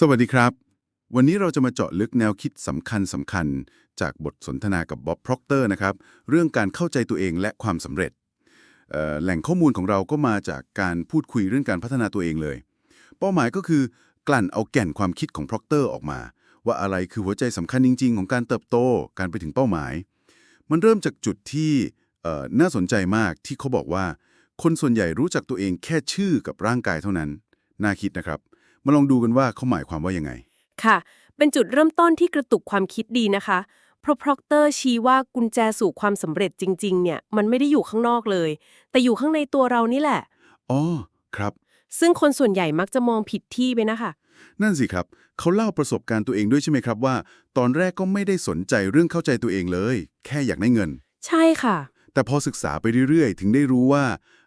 สวัสดีครับ วันนี้เราจะมาเจาะลึกแนวคิดสำคัญสำคัญ จากบทสนทนากับบ๊อบพร็อกเตอร์นะครับ เรื่องการเข้าใจตัวเองและความสำเร็จ แหล่งข้อมูลของเราก็มาจากการพูดคุยเรื่องการพัฒนาตัวเองเลย เป้าหมายก็คือกลั่นเอาแก่นความคิดของพร็อกเตอร์ออกมา ว่าอะไรคือหัวใจสำคัญจริง ๆ ของการเติบโตการไปถึงเป้าหมาย มันเริ่มจากจุดที่น่าสนใจมากที่เขาบอกว่า คนส่วนใหญ่รู้จักตัวเองแค่ชื่อกับร่างกายเท่านั้นน่าคิดนะครับ มาลองดูกันว่าเขาหมายความว่ายังไง ค่ะ เป็นจุดเริ่มต้นที่กระตุกความคิดดีนะคะ เพราะพร็อกเตอร์ชี้ว่ากุญแจสู่ความสำเร็จจริง ๆ เนี่ย มันไม่ได้อยู่ข้างนอกเลย แต่อยู่ข้างในตัวเรานี่แหละ อ๋อ ครับ ซึ่งคนส่วนใหญ่มักจะมองผิดที่ไปนะคะ นั่นสิครับ เขาเล่าประสบการณ์ตัวเองด้วยใช่ไหมครับว่า ตอนแรกก็ไม่ได้สนใจเรื่องเข้าใจตัวเองเลย แค่อยากได้เงิน ใช่ค่ะ แต่พอศึกษาไปเรื่อยๆ ถึงได้รู้ว่า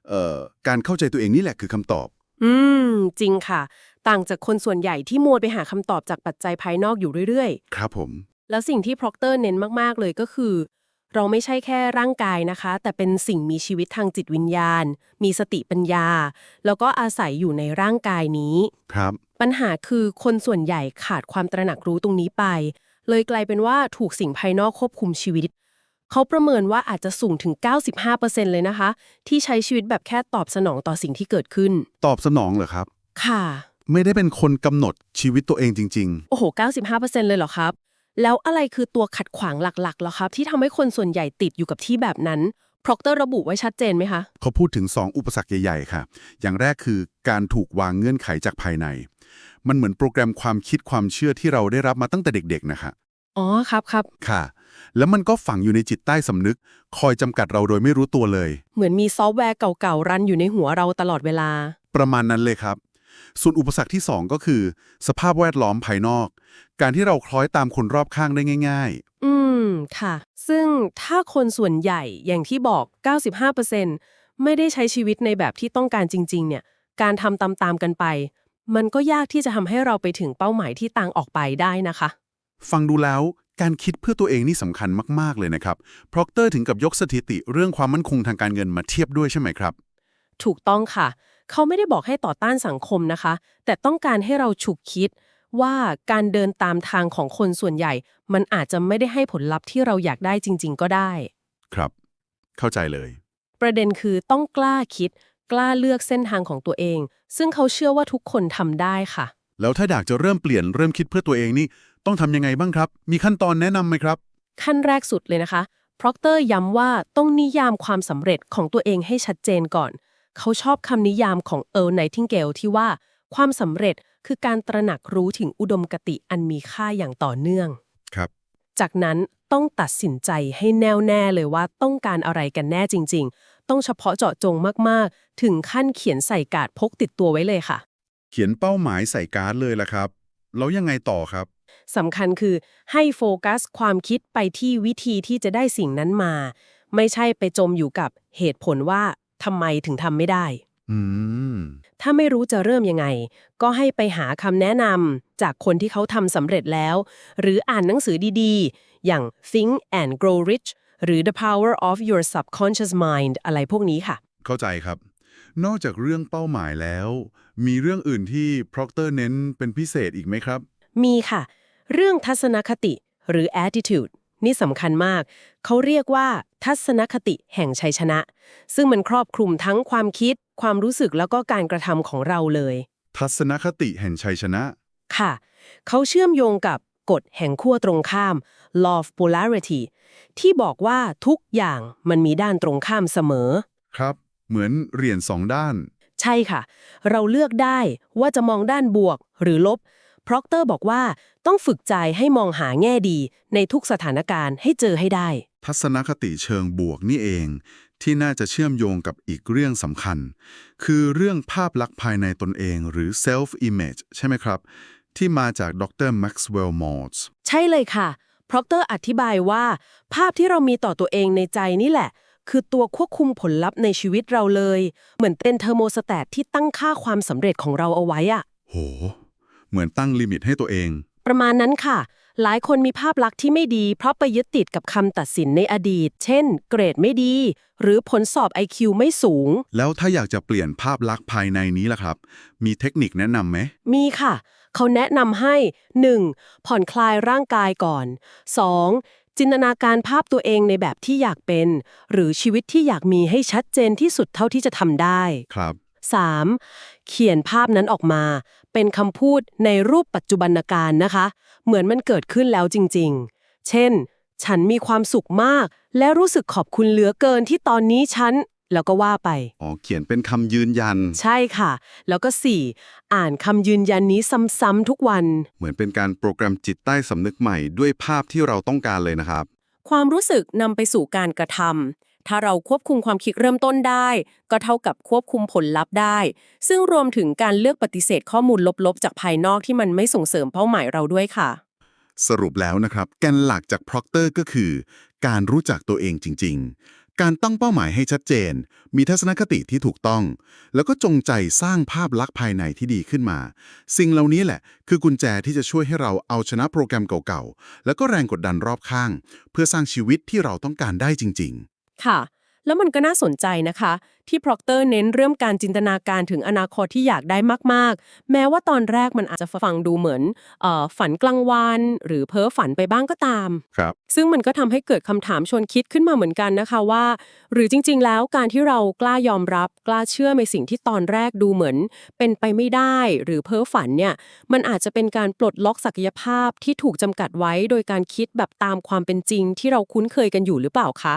เอ่อการเข้าใจตัวเองนี่แหละคือคำตอบ อืม จริงค่ะ ต่างจากคนส่วนใหญ่ที่มัวไปหาคำตอบจากปัจจัยภายนอกอยู่เรื่อยครับผมๆแล้วสิ่งที่พร็อกเตอร์เน้นมากๆเลยก็คือ เราไม่ใช่แค่ร่างกายนะคะ แต่เป็นสิ่งมีชีวิตทางจิตวิญญาณ มีสติปัญญา แล้วก็อาศัยอยู่ในร่างกายนี้ ครับ ปัญหาคือคนส่วนใหญ่ขาดความตระหนักรู้ตรงนี้ไป เลยกลายเป็นว่าถูกสิ่งภายนอกควบคุมชีวิตเขาประเมินว่าอาจจะสูงถึง 95%เลยนะคะ ที่ใช้ชีวิตแบบแค่ตอบสนองต่อสิ่งที่เกิดขึ้น ตอบสนองเหรอครับ ค่ะ ไม่ได้เป็นคนกำหนดชีวิตตัวเองจริง โอ้โห 95%เลยเหรอครับ แล้วอะไรคือตัวขัดขวางหลักๆเหรอครับ ที่ทำให้คนส่วนใหญ่ติดอยู่กับที่แบบนั้นพร็อกเตอร์ระบุไว้ชัดเจนไหมคะ ๆ เขาพูดถึง 2 อุปสรรคใหญ่ ๆ ค่ะ อย่างแรกคือการถูกวางเงื่อนไขจากภายใน มันเหมือนโปรแกรมความคิดความเชื่อที่เราได้รับมาตั้งแต่เด็ก ๆ นะคะ อ๋อครับครับ ค่ะ แล้วมันก็ฝังอยู่ในจิตใต้สำนึก คอยจำกัดเราโดยไม่รู้ตัวเลย เหมือนมีซอฟต์แวร์เก่าๆ รันอยู่ในหัวเราตลอดเวลา ประมาณนั้นเลยครับ ส่วนอุปสรรคที่ 2 ก็คือ สภาพแวดล้อมภายนอก การที่เราคล้อยตามคนรอบข้างได้ง่ายอืม ค่ะ ซึ่งถ้าคนส่วนใหญ่อย่างที่บอก 95%ไม่ได้ใช้ชีวิตในแบบที่ต้องการจริง ๆ เนี่ย การทำตามๆกันไป มันก็ยากที่จะทำให้เราไปถึงเป้าหมายที่ต่างออกไปได้นะคะๆฟังดูแล้วการคิดเพื่อตัวเองนี่สำคัญมาก ๆ เลยนะครับ พร็อกเตอร์ถึงกับยกสถิติเรื่องความมั่นคงทางการเงินมาเทียบด้วยใช่ไหมครับ ถูกต้องค่ะ เขาไม่ได้บอกให้ต่อต้านสังคมนะคะ แต่ต้องการให้เราฉุกคิดว่าการเดินตามทางของคนส่วนใหญ่ มันอาจจะไม่ได้ให้ผลลัพธ์ที่เราอยากได้จริง ๆ ก็ได้ ครับ เข้าใจเลย ประเด็นคือต้องกล้าคิด กล้าเลือกเส้นทางของตัวเอง ซึ่งเขาเชื่อว่าทุกคนทำได้ค่ะ แล้วถ้าอยากจะเริ่มเปลี่ยนเริ่มคิดเพื่อตัวเองนี่ต้องทำยังไงบ้างครับ มีขั้นตอนแนะนำไหมครับ ขั้นแรกสุดเลยนะคะ พร็อกเตอร์ย้ำว่าต้องนิยามความสำเร็จของตัวเองให้ชัดเจนก่อน เขาชอบคำนิยามของเอิร์ลไนทิงเกลที่ว่า ความสำเร็จคือการตระหนักรู้ถึงอุดมคติอันมีค่าอย่างต่อเนื่อง ครับ จากนั้นต้องตัดสินใจให้แน่วแน่เลยว่าต้องการอะไรกันแน่จริง ๆ ต้องเฉพาะเจาะจงมากๆ ถึงขั้นเขียนใส่การ์ดพกติดตัวไว้เลยค่ะ เขียนเป้าหมายใส่การ์ดเลยล่ะครับ แล้วยังไงต่อครับ สำคัญคือให้โฟกัสความคิดไปที่วิธีที่จะได้สิ่งนั้นมา ไม่ใช่ไปจมอยู่กับเหตุผลว่า ทำไมถึงทำไม่ได้อืมถ้าไม่รู้จะเริ่มยังไง ก็ให้ไปหาคำแนะนำจากคนที่เขาทำสำเร็จแล้ว หรืออ่านหนังสือดีๆ อย่าง Think and Grow Rich หรือ The Power of Your Subconscious Mind อะไรพวกนี้ค่ะ เข้าใจครับ นอกจากเรื่องเป้าหมายแล้ว มีเรื่องอื่นที่พร็อกเตอร์เน้นเป็นพิเศษอีกไหมครับ มีค่ะ เรื่องทัศนคติหรือ attitude นี่สำคัญมาก เขาเรียกว่า ทัศนคติแห่งชัยชนะ ซึ่งมันครอบคลุมทั้งความคิด ความรู้สึกแล้วก็การกระทำของเราเลย ทัศนคติแห่งชัยชนะ ค่ะ เขาเชื่อมโยงกับกฎแห่งขั้วตรงข้าม law of polarity ที่บอกว่าทุกอย่างมันมีด้านตรงข้ามเสมอ ครับ เหมือนเหรียญสองด้าน ใช่ค่ะ เราเลือกได้ว่าจะมองด้านบวกหรือลบ พร็อกเตอร์บอกว่าต้องฝึกใจให้มองหาแง่ดีในทุกสถานการณ์ให้เจอให้ได้ ทัศนคติเชิงบวกนี่เอง ที่น่าจะเชื่อมโยงกับอีกเรื่องสำคัญ คือเรื่องภาพลักษณ์ภายในตนเองหรือ self image ใช่ไหมครับ ที่มาจากดร Maxwell Maltz ใช่เลยค่ะพร็อกเตอร์อธิบายว่า ภาพที่เรามีต่อตัวเองในใจนี่แหละ คือตัวควบคุมผลลัพธ์ในชีวิตเราเลย เหมือนเป็นเทอร์โมสแตทที่ตั้งค่าความสำเร็จของเราเอาไว้อะโห เหมือนตั้งลิมิตให้ตัวเอง ประมาณนั้นค่ะ หลายคนมีภาพลักษณ์ที่ไม่ดี เพราะไปยึดติดกับคำตัดสินในอดีต เช่น เกรดไม่ดี หรือผลสอบ IQ ไม่สูง แล้วถ้าอยากจะเปลี่ยนภาพลักษณ์ภายในนี้ล่ะครับ มีเทคนิคแนะนำไหม มีค่ะ เขาแนะนำให้ 1. ผ่อนคลายร่างกายก่อน 2. จินตนาการภาพตัวเองในแบบที่อยากเป็น หรือชีวิตที่อยากมีให้ชัดเจนที่สุดเท่าที่จะทำได้ ครับ 3. เขียนภาพนั้นออกมา เป็นคำพูดในรูปปัจจุบันการนะคะ เหมือนมันเกิดขึ้นแล้วจริง ๆ เช่น ฉันมีความสุขมาก และรู้สึกขอบคุณเหลือเกินที่ตอนนี้ฉัน แล้วก็ว่าไป อ๋อ เขียนเป็นคำยืนยัน ใช่ค่ะ แล้วก็ 4. อ่านคำยืนยันนี้ซ้ำๆทุกวัน เหมือนเป็นการโปรแกรมจิตใต้สำนึกใหม่ด้วยภาพที่เราต้องการเลยนะครับ ความรู้สึกนำไปสู่การกระทำ ถ้าเราควบคุมความคิดเริ่มต้นได้ ก็เท่ากับควบคุมผลลัพธ์ได้ ซึ่งรวมถึงการเลือกปฏิเสธข้อมูลลบๆ จากภายนอกที่มันไม่ส่งเสริมเป้าหมายเราด้วยค่ะ สรุปแล้วนะครับ แกนหลักจาก Proctor ก็คือ การรู้จักตัวเองจริง ๆ การตั้งเป้าหมายให้ชัดเจน มีทัศนคติที่ถูกต้อง แล้วก็จงใจสร้างภาพลักษณ์ภายในที่ดีขึ้นมา สิ่งเหล่านี้แหละ คือกุญแจที่จะช่วยให้เราเอาชนะโปรแกรมเก่าๆ แล้วก็แรงกดดันรอบข้าง เพื่อสร้างชีวิตที่เราต้องการได้จริง ๆ ค่ะ แล้วมันก็น่าสนใจนะคะ ที่ Proctor เน้นเรื่องการจินตนาการถึงอนาคตที่อยากได้มากๆ แม้ว่าตอนแรกมันอาจจะฟังดูเหมือนเออฝันกลางวัน หรือเพ้อฝันไปบ้างก็ตาม ครับ ซึ่งมันก็ทำให้เกิดคำถามชวนคิดขึ้นมาเหมือนกันนะคะว่า หรือจริง ๆ แล้วการที่เรากล้ายอมรับ กล้าเชื่อในสิ่งที่ตอนแรกดูเหมือน เป็นไปไม่ได้หรือเพ้อฝันเนี่ยมันอาจจะเป็นการปลดล็อกศักยภาพที่ถูกจำกัดไว้ โดยการคิดแบบตามความเป็นจริง ที่เราคุ้นเคยกันอยู่หรือเปล่าคะ